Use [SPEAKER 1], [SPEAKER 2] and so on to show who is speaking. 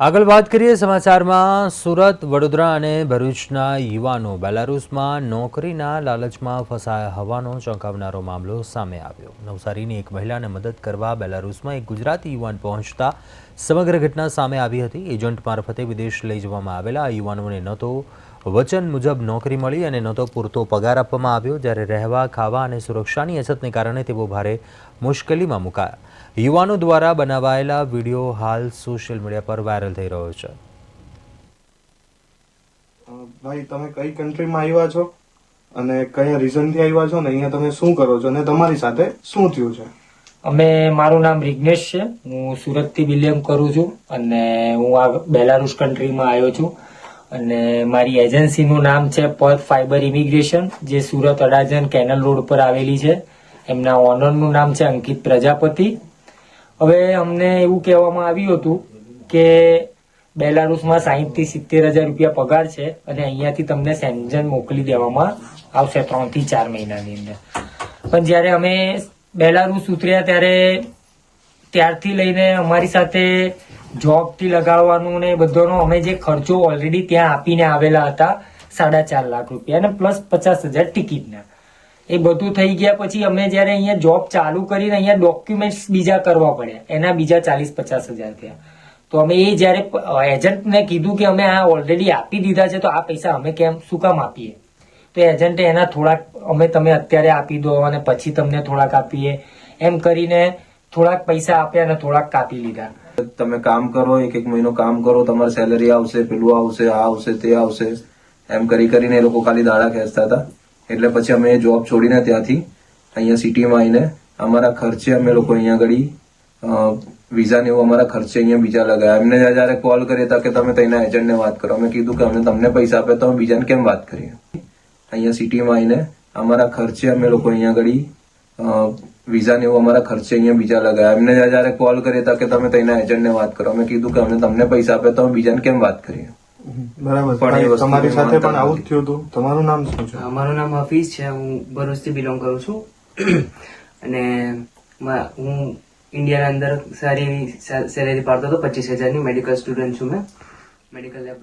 [SPEAKER 1] આગળ વાત કરીએ સમાચારમાં સુરત, વડોદરા અને ભરૂચના યુવાનો બેલારુસમાં નોકરીના લાલચમાં ફસાયા હોવાનો ચોંકાવનારો મામલો સામે આવ્યો. નવસારીની એક મહિલાને મદદ કરવા બેલારુસમાં એક ગુજરાતી યુવાન પહોંચતા સમગ્ર ઘટના સામે આવી હતી. એજન્ટ મારફતે વિદેશ લઈ જવામાં આવેલા આ યુવાનોને ન તો વચન મુજબ નોકરી મળી અને ન તો પૂરતો પગાર આપવામાં આવ્યો જ્યારે રહેવા ખાવા અને સુરક્ષાની અછતને કારણે તેઓ ભારે મુશ્કેલીમાં મુકાયા. યુવાનો દ્વારા બનાવાયેલા વીડિયો હાલ સોશિયલ મીડિયા પર વાયરલ થઈ રહ્યો છે.
[SPEAKER 2] ભાઈ તમે કઈ કન્ટ્રીમાં આવ્યા છો? અને કયા રીઝનથી આવ્યા છો? ને અહીંયા તમે શું કરો છો? અને તમારી સાથે શું થયું છે?
[SPEAKER 3] અમે મારું નામ વિઘ્નેશ છે. હું સુરતથી બિલોંગ કરું છું અને હું આ બેલારુસ કન્ટ્રીમાં આવ્યો છું. અને મારી એજન્સીનું નામ છે પર્થ ફાઈબર ઇમિગ્રેશન જે સુરત અડાજન કેનલ રોડ પર આવેલી છે. એમના ઓનરનું નામ છે અંકિત પ્રજાપતિ. હવે અમને એવું કહેવામાં આવ્યું હતું કે બેલારુસમાં સાહીઠથી સિત્તેર હજાર રૂપિયા પગાર છે અને અહીંયાથી તમને સેન્જન મોકલી દેવામાં આવશે ત્રણથી ચાર મહિનાની અંદર. પણ જ્યારે અમે બેલારુસ ઉતર્યા ત્યારે ત્યારથી લઈને અમારી સાથે જોબથી લગાવવાનું ને બધાનો અમે જે ખર્ચો ઓલરેડી ત્યાં આપીને આવેલા હતા, સાડા ચાર લાખ રૂપિયા અને પ્લસ પચાસ હજાર ટિકિટના. એ બધું થઈ ગયા પછી અમે જ્યારે અહીંયા જોબ ચાલુ કરીને અહીંયા ડોક્યુમેન્ટ્સ બીજા કરવા પડ્યા. એના બીજા ચાલીસ પચાસ હજાર થયા. તો અમે એ જ્યારે એજન્ટને કીધું કે અમે આ ઓલરેડી આપી દીધા છે, તો આ પૈસા અમે કેમ, શું કામ આપીએ? તો એજન્ટે એના થોડાક, અમે તમે અત્યારે આપી દો અને પછી તમને થોડાક આપીએ. એમ કરીને થોડાક પૈસા આપ્યા અને થોડાક કાપી લીધા.
[SPEAKER 4] તમે કામ કરો, એક એક મહિનો કામ કરો, તમારે સેલરી આવશે, પેલું આવશે, આ આવશે, તે આવશે. એમ કરી કરીને એ લોકો ખાલી દાડા ખેંચતા હતા. એટલે પછી અમે જોબ છોડીને ત્યાંથી અહીંયા સિટીમાં આવીને અમારા ખર્ચે અમે લોકો અહીંયા આગળ વિઝા ને એવું અમારા ખર્ચે અહીંયા બીજા લગાયા. એમને જયારે કોલ કર્યા હતા કે તમે તેના એજન્ટને વાત કરો, અમે કીધું કે અમે તમને પૈસા આપે તો અમે બીજાને કેમ વાત કરીએ? અહીંયા સિટીમાં આવીને અમારા ખર્ચે અમે લોકો અહીંયા આગળ વિઝા ને એવું અમારા ખર્ચે અહીંયા બીજા લગાયા. એમને જયારે કોલ કરીએ હતા કે તમે તેના એજન્ટને વાત કરો અમે કીધું કે અમે તમને પૈસા આપે તો અમે બીજાને કેમ વાત કરીએ?
[SPEAKER 2] બરાબર. તમારી સાથે પણ આવું થયું હતું. તમારું નામ શું છે?
[SPEAKER 5] મારું નામ હફીઝ છે. હું ભરૂચથી બિલોંગ કરું છું. અને હું હું ઇન્ડિયાના અંદર સારી એવી સેલેરી પાડતો હતો. પચીસ હજારની મેડિકલ સ્ટુડન્ટ છું મેં. Medical lab